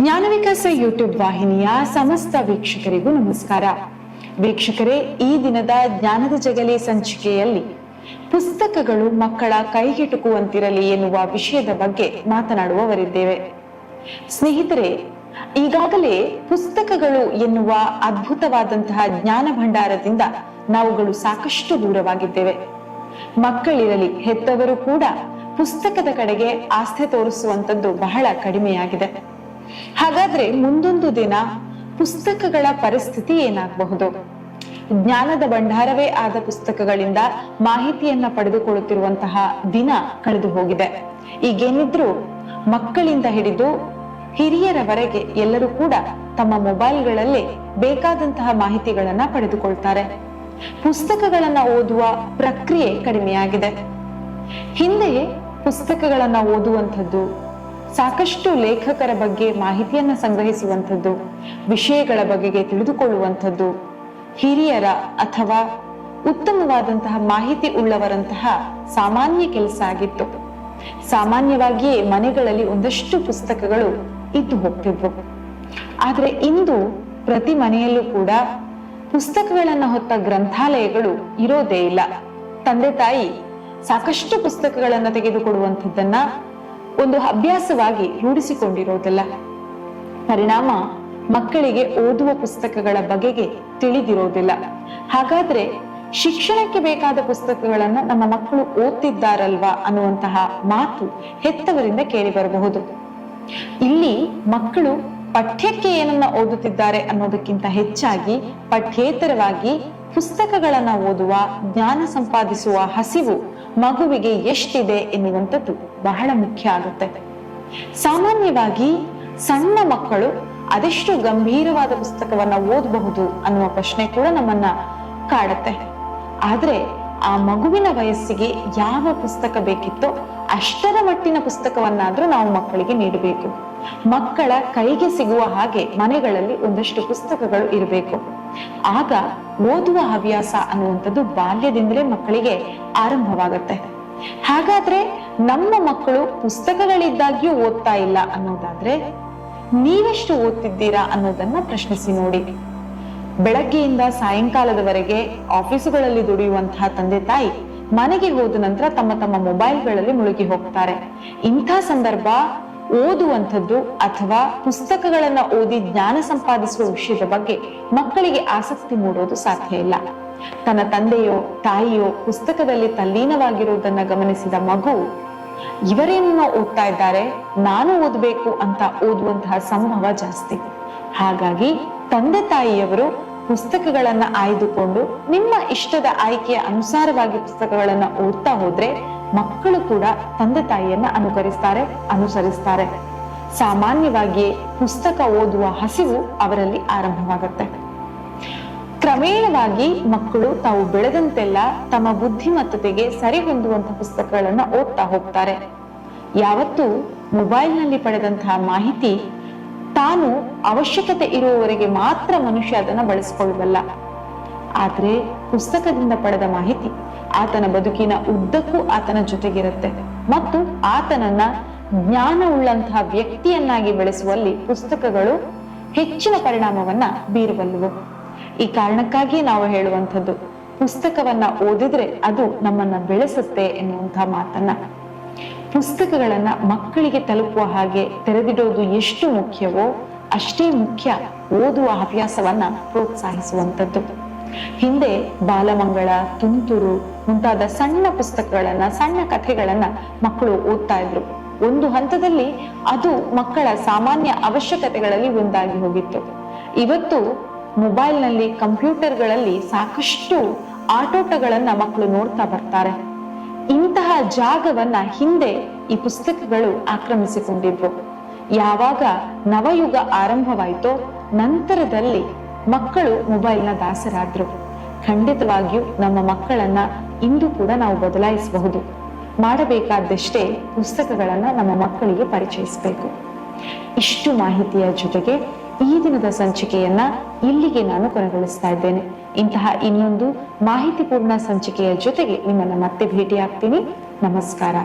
ಮಾಳವಿಕಾಸ YouTube ವಾಹಿನಿಯ ಸಮಸ್ತ ವೀಕ್ಷಕರಿಗೂ ನಮಸ್ಕಾರ. ವೀಕ್ಷಕರೇ, ಈ ದಿನದ ಜ್ಞಾನದ ಜಗಲಿ ಸಂಚಿಕೆಯಲ್ಲಿ ಪುಸ್ತಕಗಳು ಮಕ್ಕಳ ಕೈಗೆಟುಕುವಂತಿರಲಿ ಎನ್ನುವ ವಿಷಯದ ಬಗ್ಗೆ ಮಾತನಾಡುವವರಿದ್ದೇವೆ. ಸ್ನೇಹಿತರೆ, ಈಗಾಗಲೇ ಪುಸ್ತಕಗಳು ಎನ್ನುವ ಅದ್ಭುತವಾದಂತಹ ಜ್ಞಾನ ಭಂಡಾರದಿಂದ ನಾವುಗಳು ಸಾಕಷ್ಟು ದೂರವಾಗಿದ್ದೇವೆ. ಮಕ್ಕಳಿರಲಿ, ಹೆತ್ತವರು ಕೂಡ ಪುಸ್ತಕದ ಕಡೆಗೆ ಆಸ್ಥೆ ತೋರಿಸುವಂತದ್ದು ಬಹಳ ಕಡಿಮೆಯಾಗಿದೆ. ಹಾಗಾದ್ರೆ ಮುಂದೊಂದು ದಿನ ಪುಸ್ತಕಗಳ ಪರಿಸ್ಥಿತಿ ಏನಾಗಬಹುದು? ಜ್ಞಾನದ ಭಂಡಾರವೇ ಆದ ಪುಸ್ತಕಗಳಿಂದ ಮಾಹಿತಿಯನ್ನ ಪಡೆದುಕೊಳ್ಳುತ್ತಿರುವಂತಹ ದಿನ ಕಳೆದು ಹೋಗಿದೆ. ಈಗೇನಿದ್ರು ಮಕ್ಕಳಿಂದ ಹಿಡಿದು ಹಿರಿಯರವರೆಗೆ ಎಲ್ಲರೂ ಕೂಡ ತಮ್ಮ ಮೊಬೈಲ್ಗಳಲ್ಲಿ ಬೇಕಾದಂತಹ ಮಾಹಿತಿಗಳನ್ನ ಪಡೆದುಕೊಳ್ತಾರೆ. ಪುಸ್ತಕಗಳನ್ನ ಓದುವ ಪ್ರಕ್ರಿಯೆ ಕಡಿಮೆಯಾಗಿದೆ. ಹಿಂದೆ ಪುಸ್ತಕಗಳನ್ನ ಓದುವಂಥದ್ದು ಸಾಕಷ್ಟು ಲೇಖಕರ ಬಗ್ಗೆ ಮಾಹಿತಿಯನ್ನು ಸಂಗ್ರಹಿಸುವಂಥದ್ದು, ವಿಷಯಗಳ ಬಗೆಗೆ ತಿಳಿದುಕೊಳ್ಳುವಂಥದ್ದು, ಹಿರಿಯರ ಅಥವಾ ಉತ್ತಮವಾದಂತಹ ಮಾಹಿತಿ ಉಳ್ಳವರಂತಹ ಸಾಮಾನ್ಯ ಕೆಲಸ ಆಗಿತ್ತು. ಸಾಮಾನ್ಯವಾಗಿಯೇ ಮನೆಗಳಲ್ಲಿ ಒಂದಷ್ಟು ಪುಸ್ತಕಗಳು ಇದ್ದು ಹೋಗ್ತಿದ್ವು. ಆದರೆ ಇಂದು ಪ್ರತಿ ಮನೆಯಲ್ಲೂ ಕೂಡ ಪುಸ್ತಕಗಳನ್ನು ಹೊತ್ತ ಗ್ರಂಥಾಲಯಗಳು ಇರೋದೇ ಇಲ್ಲ. ತಂದೆ ತಾಯಿ ಸಾಕಷ್ಟು ಪುಸ್ತಕಗಳನ್ನು ತೆಗೆದುಕೊಡುವಂಥದ್ದನ್ನ ಒಂದು ಅಭ್ಯಾಸವಾಗಿ ರೂಢಿಸಿಕೊಂಡಿರೋದಲ್ಲ ಪರಿಣಾಮ ಮಕ್ಕಳಿಗೆ ಓದುವ ಪುಸ್ತಕಗಳ ಬಗೆಗೆ ತಿಳಿದಿರೋದಿಲ್ಲ ಹಾಗಾದ್ರೆ ಶಿಕ್ಷಣಕ್ಕೆ ಬೇಕಾದ ಪುಸ್ತಕಗಳನ್ನ ನಮ್ಮ ಮಕ್ಕಳು ಓದ್ತಿದ್ದಾರಲ್ವಾ ಅನ್ನುವಂತಹ ಮಾತು ಹೆತ್ತವರಿಂದ ಕೇಳಿ ಬರಬಹುದು ಇಲ್ಲಿ ಮಕ್ಕಳು ಪಠ್ಯಕ್ಕೆ ಏನನ್ನ ಓದುತ್ತಿದ್ದಾರೆ ಅನ್ನೋದಕ್ಕಿಂತ ಹೆಚ್ಚಾಗಿ ಪಠ್ಯೇತರವಾಗಿ ಪುಸ್ತಕಗಳನ್ನ ಓದುವ, ಜ್ಞಾನ ಸಂಪಾದಿಸುವ ಹಸಿವು ಮಗುವಿಗೆ ಎಷ್ಟಿದೆ ಎನ್ನುವಂಥದ್ದು ಬಹಳ ಮುಖ್ಯ ಆಗುತ್ತೆ. ಸಾಮಾನ್ಯವಾಗಿ ಸಣ್ಣ ಮಕ್ಕಳು ಅದೆಷ್ಟು ಗಂಭೀರವಾದ ಪುಸ್ತಕವನ್ನ ಓದಬಹುದು ಅನ್ನುವ ಪ್ರಶ್ನೆ ಕೂಡ ನಮ್ಮನ್ನ ಕಾಡತ್ತೆ. ಆದ್ರೆ ಆ ಮಗುವಿನ ವಯಸ್ಸಿಗೆ ಯಾವ ಪುಸ್ತಕ ಬೇಕಿತ್ತೋ ಅಷ್ಟರ ಮಟ್ಟಿನ ಪುಸ್ತಕವನ್ನಾದ್ರೂ ನಾವು ಮಕ್ಕಳಿಗೆ ನೀಡಬೇಕು. ಮಕ್ಕಳ ಕೈಗೆ ಸಿಗುವ ಹಾಗೆ ಮನೆಗಳಲ್ಲಿ ಒಂದಷ್ಟು ಪುಸ್ತಕಗಳು ಇರಬೇಕು. ಆಗ ಓದುವ ಹವ್ಯಾಸ ಅನ್ನುವಂಥದ್ದು ಬಾಲ್ಯದಿಂದಲೇ ಮಕ್ಕಳಿಗೆ ಆರಂಭವಾಗುತ್ತೆ. ಹಾಗಾದ್ರೆ ನಮ್ಮ ಮಕ್ಕಳು ಪುಸ್ತಕಗಳಿದ್ದಾಗ್ಯೂ ಓದ್ತಾ ಇಲ್ಲ ಅನ್ನೋದಾದ್ರೆ ನೀವೆಷ್ಟು ಓದ್ತಿದ್ದೀರಾ ಅನ್ನೋದನ್ನ ಪ್ರಶ್ನಿಸಿ ನೋಡಿ. ಬೆಳಗ್ಗೆಯಿಂದ ಸಾಯಂಕಾಲದವರೆಗೆ ಆಫೀಸುಗಳಲ್ಲಿ ದುಡಿಯುವಂತಹ ತಂದೆ ತಾಯಿ ಮನೆಗೆ ಹೋದ ನಂತರ ತಮ್ಮ ತಮ್ಮ ಮೊಬೈಲ್ಗಳಲ್ಲಿ ಮುಳುಗಿ ಹೋಗ್ತಾರೆ. ಇಂಥ ಸಂದರ್ಭ ಓದುವಂಥದ್ದು ಅಥವಾ ಪುಸ್ತಕಗಳನ್ನ ಓದಿ ಜ್ಞಾನ ಸಂಪಾದಿಸುವ ವಿಷಯದ ಬಗ್ಗೆ ಮಕ್ಕಳಿಗೆ ಆಸಕ್ತಿ ಮೂಡೋದು ಸಾಧ್ಯ ಇಲ್ಲ. ತನ್ನ ತಂದೆಯೋ, ತಾಯಿಯೋ ಪುಸ್ತಕದಲ್ಲಿ ತಲ್ಲೀನವಾಗಿರುವುದನ್ನ ಗಮನಿಸಿದ ಮಗು ಇವರೇನೋ ಓದ್ತಾ ಇದ್ದಾರೆ, ನಾನು ಓದ್ಬೇಕು ಅಂತ ಓದುವಂತಹ ಸಂಭವ ಜಾಸ್ತಿ. ಹಾಗಾಗಿ ತಂದೆ ತಾಯಿಯವರು ಪುಸ್ತಕಗಳನ್ನ ಆಯ್ದುಕೊಂಡು ನಿಮ್ಮ ಇಷ್ಟದ ಆಯ್ಕೆಯ ಅನುಸಾರವಾಗಿ ಪುಸ್ತಕಗಳನ್ನ ಓದ್ತಾ ಹೋದ್ರೆ ಮಕ್ಕಳು ಕೂಡ ತಂದೆ ತಾಯಿಯನ್ನ ಅನುಕರಿಸ್ತಾರೆ, ಅನುಸರಿಸ್ತಾರೆ. ಸಾಮಾನ್ಯವಾಗಿ ಪುಸ್ತಕ ಓದುವ ಹಸಿವು ಅವರಲ್ಲಿ ಆರಂಭವಾಗುತ್ತೆ. ಕ್ರಮೇಣವಾಗಿ ಮಕ್ಕಳು ತಾವು ಬೆಳೆದಂತೆಲ್ಲ ತಮ್ಮ ಬುದ್ಧಿಮತ್ತತೆಗೆ ಸರಿಹೊಂದುವಂತಹ ಪುಸ್ತಕಗಳನ್ನ ಓದ್ತಾ ಹೋಗ್ತಾರೆ. ಯಾವತ್ತೂ ಮೊಬೈಲ್ನಲ್ಲಿ ಪಡೆದಂತಹ ಮಾಹಿತಿ ತಾನು ಅವಶ್ಯಕತೆ ಇರುವವರೆಗೆ ಮಾತ್ರ ಮನುಷ್ಯ ಅದನ್ನ ಬಳಸಿಕೊಳ್ಳಬಲ್ಲ ಆದ್ರೆ ಪುಸ್ತಕದಿಂದ ಪಡೆದ ಮಾಹಿತಿ ಆತನ ಬದುಕಿನ ಉದ್ದಕ್ಕೂ ಆತನ ಜೊತೆಗಿರುತ್ತೆ. ಮತ್ತು ಆತನನ್ನ ಜ್ಞಾನವುಳ್ಳಂತಹ ವ್ಯಕ್ತಿಯನ್ನಾಗಿ ಬೆಳೆಸುವಲ್ಲಿ ಪುಸ್ತಕಗಳು ಹೆಚ್ಚಿನ ಪರಿಣಾಮವನ್ನ ಬೀರಬಲ್ಲವು ಈ ಕಾರಣಕ್ಕಾಗಿ ನಾವು ಹೇಳುವಂಥದ್ದು, ಪುಸ್ತಕವನ್ನ ಓದಿದ್ರೆ ಅದು ನಮ್ಮನ್ನ ಬೆಳೆಸುತ್ತೆ ಎನ್ನುವಂತಹ ಮಾತನ್ನ. ಪುಸ್ತಕಗಳನ್ನ ಮಕ್ಕಳಿಗೆ ತಲುಪುವ ಹಾಗೆ ತೆರೆದಿಡೋದು ಎಷ್ಟು ಮುಖ್ಯವೋ ಅಷ್ಟೇ ಮುಖ್ಯ ಓದುವ ಹವ್ಯಾಸವನ್ನ ಪ್ರೋತ್ಸಾಹಿಸುವಂಥದ್ದು. ಹಿಂದೆ ಬಾಲಮಂಗಳ, ತುಂತುರು ಮುಂತಾದ ಸಣ್ಣ ಪುಸ್ತಕಗಳನ್ನ, ಸಣ್ಣ ಕಥೆಗಳನ್ನ ಮಕ್ಕಳು ಓದ್ತಾ ಇದ್ರು. ಒಂದು ಹಂತದಲ್ಲಿ ಅದು ಮಕ್ಕಳ ಸಾಮಾನ್ಯ ಅವಶ್ಯಕತೆಗಳಲ್ಲಿ ಒಂದಾಗಿ ಹೋಗಿತ್ತು. ಇವತ್ತು ಮೊಬೈಲ್ನಲ್ಲಿ, ಕಂಪ್ಯೂಟರ್ಗಳಲ್ಲಿ ಸಾಕಷ್ಟು ಆಟೋಟಗಳನ್ನ ಮಕ್ಕಳು ನೋಡ್ತಾ ಬರ್ತಾರೆ. ಇಂತಹ ಜಾಗವನ್ನ ಹಿಂದೆ ಈ ಪುಸ್ತಕಗಳು ಆಕ್ರಮಿಸಿಕೊಂಡಿದ್ವು ಯಾವಾಗ ನವಯುಗ ಆರಂಭವಾಯಿತೋ ನಂತರದಲ್ಲಿ ಮಕ್ಕಳು ಮೊಬೈಲ್ನ ದಾಸರಾದ್ರು. ಖಂಡಿತವಾಗಿಯೂ ನಮ್ಮ ಮಕ್ಕಳನ್ನ ಇಂದು ಕೂಡ ನಾವು ಬದಲಾಯಿಸಬಹುದು. ಮಾಡಬೇಕಾದಷ್ಟೇ ಪುಸ್ತಕಗಳನ್ನ ನಮ್ಮ ಮಕ್ಕಳಿಗೆ ಪರಿಚಯಿಸಬೇಕು. ಇಷ್ಟು ಮಾಹಿತಿಯ ಜೊತೆಗೆ ಈ ದಿನದ ಸಂಚಿಕೆಯನ್ನ ಇಲ್ಲಿಗೆ ನಾನು ಕೊನೆಗೊಳಿಸ್ತಾ ಇದ್ದೇನೆ. ಇಂತಹ ಇನ್ನೊಂದು ಮಾಹಿತಿಪೂರ್ಣ ಸಂಚಿಕೆಯ ಜೊತೆಗೆ ನಿಮ್ಮನ್ನ ಮತ್ತೆ ಭೇಟಿಯಾಗ್ತೀನಿ. ನಮಸ್ಕಾರ.